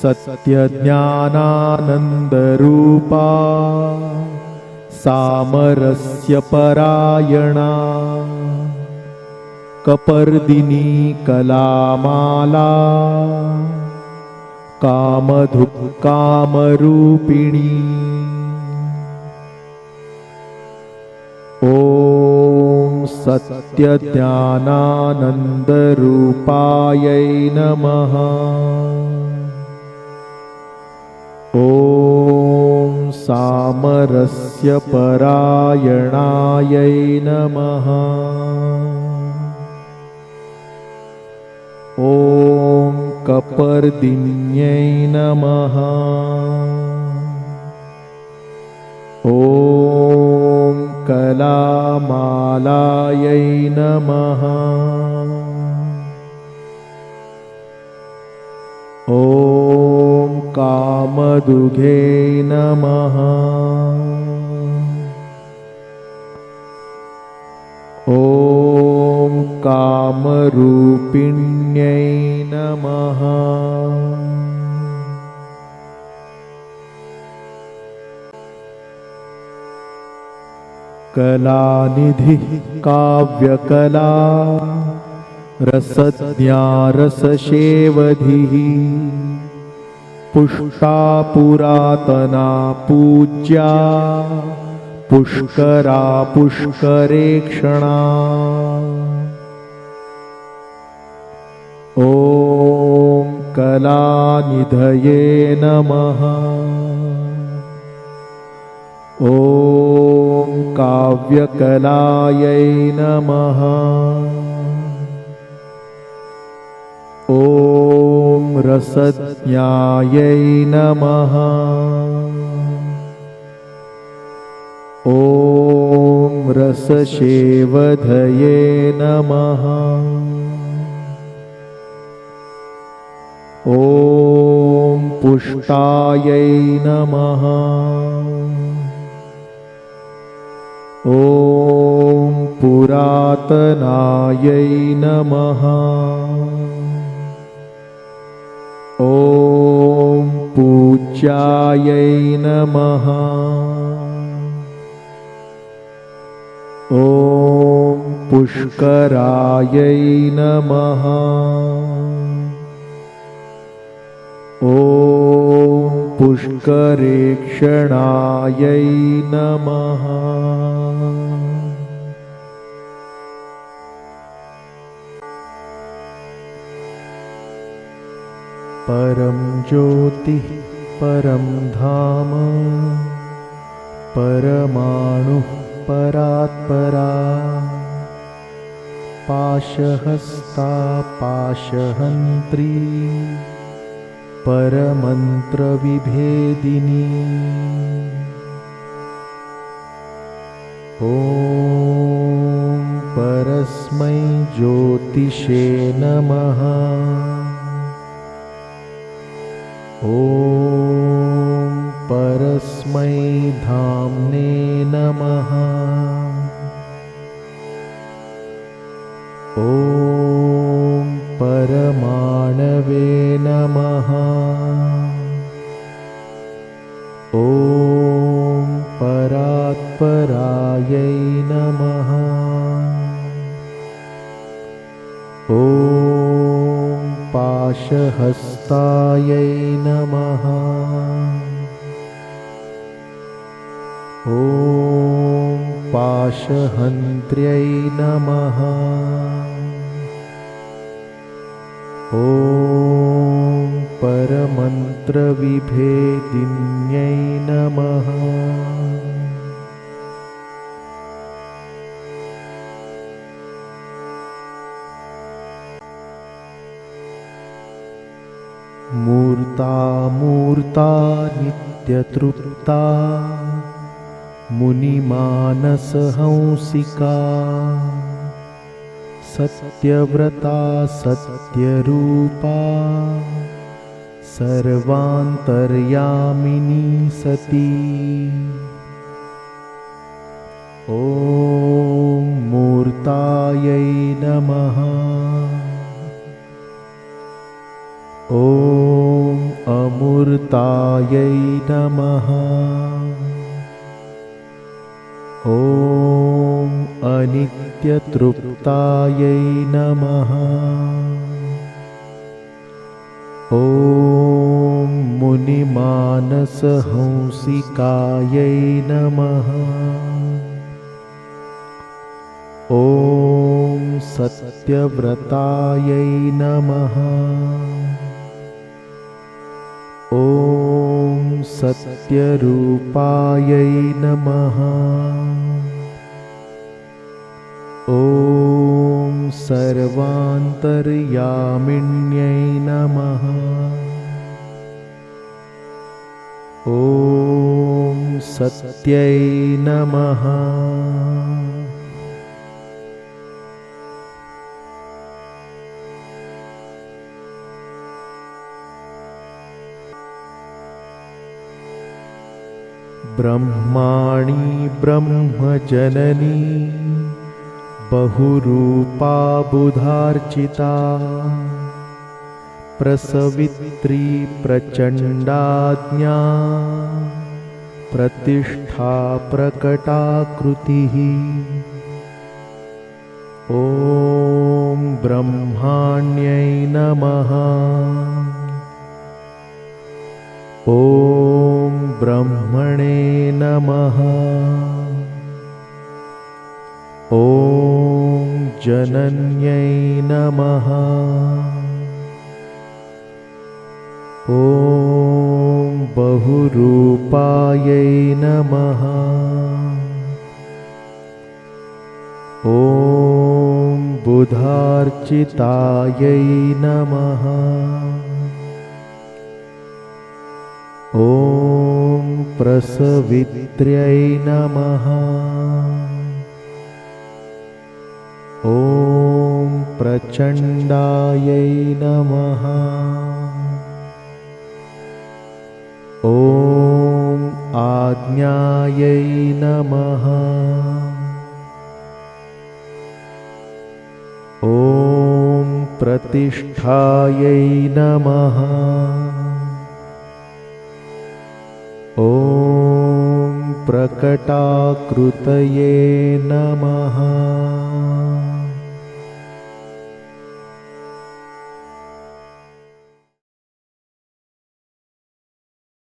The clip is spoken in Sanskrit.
सत्यज्ञानानन्दरूपा सामरस्य परायणा कपर्दिनी कलामाला कामधुक्कामरूपिणी ॐ सत्यज्ञानानन्दरूपायै नमः ॐ सामरस्य परायणायै नमः। ॐ कपर्दिन्यै नमः। ॐ कलामालायै नमः कामदुघे नमः। ॐ कामरूपिण्यै नमः। कलानिधिः काव्यकला रसज्ञा रसशेवधिः पुष्टा पुरातना पूज्या पुष्करा पुष्करेक्षणा। ॐ कलानिधये नमः। ॐ काव्यकलायै नमः रसज्ञायै नमः। ॐ रसशेवधये नमः। ॐ पुष्टायै नमः। ॐ पुरातनायै नमः ॐ पूज्यायै नमः। ॐ पुष्करायै नमः। ॐ पुष्करेक्षणायै नमः परं ज्योतिः परं धाम। परमाणुः परात्परा। पाशहस्ता पाशहन्त्री। परमन्त्रविभेदिनी। ॐ परस्मै ज्योतिषे नमः ॐ परस्मै धाम्ने नमः। ॐ परमाणवे नमः। ॐ परात्परायै नमः। ॐ नमः। ॐ पाशहन्त्र्यै नमः। ॐ परमन्त्रविभेदिन्यै नमः मूर्ता मूर्ता नित्यतृप्ता मुनिमानसहंसिका सत्यव्रता सत्यरूपा सर्वान्तर्यामिनी सती। ॐ मूर्तायै अमूर्तायै नमः। ॐ अनित्यतृप्तायै नमः। ॐ मुनिमानसहंसिकायै नमः। ॐ सत्यव्रतायै नमः ॐ सत्यरूपायै नमः। ॐ सर्वान्तर्यामिण्यै नमः। ॐ सत्यै नमः ब्रह्माणि ब्रह्मजननी बहुरूपा बुधार्चिता प्रसवित्री प्रचण्डाज्ञा प्रतिष्ठा प्रकटाकृतिः। ॐ ब्रह्माण्यै नमः। ॐ ब्रह्मणे नमः। ॐ जनन्यै नमः। ॐ बहुरूपायै नमः। ॐ बुधार्चितायै नमः। ॐ प्रसवित्र्यै नमः। ॐ प्रचण्डायै नमः। ॐ आज्ञायै नमः। ॐ प्रतिष्ठायै नमः ॐ प्रकटाकृतये नमः